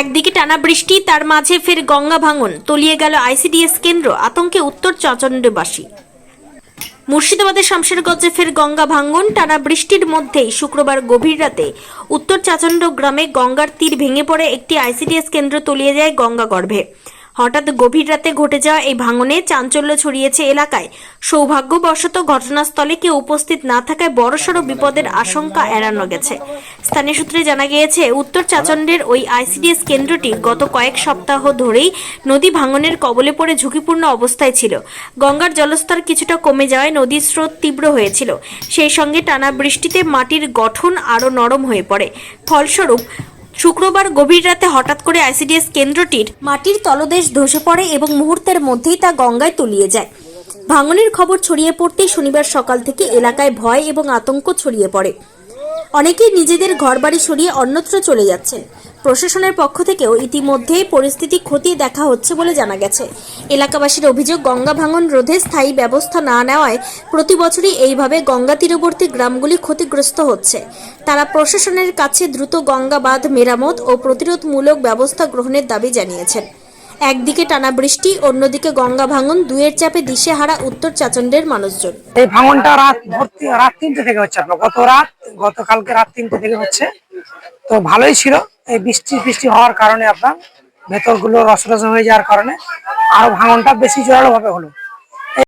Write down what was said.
একদিকে টানা বৃষ্টি, তার মাঝে ফের গঙ্গা ভাঙন, তলিয়ে গেল আইসিডিএস কেন্দ্র, আতঙ্কে উত্তর চাচণ্ডবাসী মুর্শিদাবাদের শামশেরগঞ্জে ফের গঙ্গা ভাঙ্গন টানা বৃষ্টির মধ্যেই শুক্রবার গভীর রাতে উত্তর চাচণ্ড গ্রামে গঙ্গার তীর ভেঙে পড়ে একটি আইসিডিএস কেন্দ্র তলিয়ে যায় গঙ্গা গর্ভে। হঠাৎ গভীর রাতে ঘটে যাওয়া এই ভাঙনে চাঞ্চল্য ছড়িয়েছে এলাকায়। সৌভাগ্যবশত ঘটনাস্থলে কেউ উপস্থিত না থাকায় বড়সড় বিপদের আশঙ্কা এড়ানো গেছে। স্থানীয় সূত্রে জানা গিয়েছে, উত্তর চাচণ্ডের ওই আইসিডিএস কেন্দ্রটি গত কয়েক সপ্তাহ ধরেই নদী ভাঙনের কবলে পড়ে ঝুঁকিপূর্ণ অবস্থায় ছিল। গঙ্গার জলস্তর কিছুটা কমে যাওয়ায় নদীর স্রোত তীব্র হয়েছিল। সেই সঙ্গে টানা বৃষ্টিতে মাটির গঠন আরও নরম হয়ে পড়ে। ফলস্বরূপ শুক্রবার গভীর রাতে হঠাৎ করে আইসিডিএস কেন্দ্রটির মাটির তলদেশ ধসে পড়ে এবং মুহূর্তের মধ্যেই তা গঙ্গায় তলিয়ে যায়। ভাঙনের খবর ছড়িয়ে পড়তেই শনিবার সকাল থেকে এলাকায় ভয় এবং আতঙ্ক ছড়িয়ে পড়ে। অনেকেই নিজেদের ঘরবাড়ি সরিয়ে অন্যত্র চলে যাচ্ছেন। প্রশাসনের পক্ষ থেকেও ইতিমধ্যেই পরিস্থিতি খতিয়ে দেখা হচ্ছে বলে জানা গেছে। এলাকাবাসীর অভিযোগ, গঙ্গা ভাঙন রোধে স্থায়ী ব্যবস্থা না নেওয়ায় প্রতি বছরই এইভাবে গঙ্গা তীরবর্তী গ্রামগুলি ক্ষতিগ্রস্ত হচ্ছে। তারা প্রশাসনের কাছে দ্রুত গঙ্গা বাঁধ, মেরামত ও প্রতিরোধমূলক ব্যবস্থা গ্রহণের দাবি জানিয়েছেন। একদিকে টানা বৃষ্টি, অন্যদিকে গঙ্গা ভাঙন দুয়ের চাপে দিশে হারা উত্তর চাচণ্ডের মানুষজন। এই ভাঙনটা রাত ভর্তি রাত তিনটে থেকে হচ্ছে আপনার। গত রাত, গতকালকে রাত তিনটে থেকে হচ্ছে। তো ভালোই ছিল। এই বৃষ্টি বৃষ্টি হওয়ার কারণে আপনার ভেতরগুলো রসরস হয়ে যাওয়ার কারণে আরও ভাঙনটা বেশি জোরালো ভাবে হলো।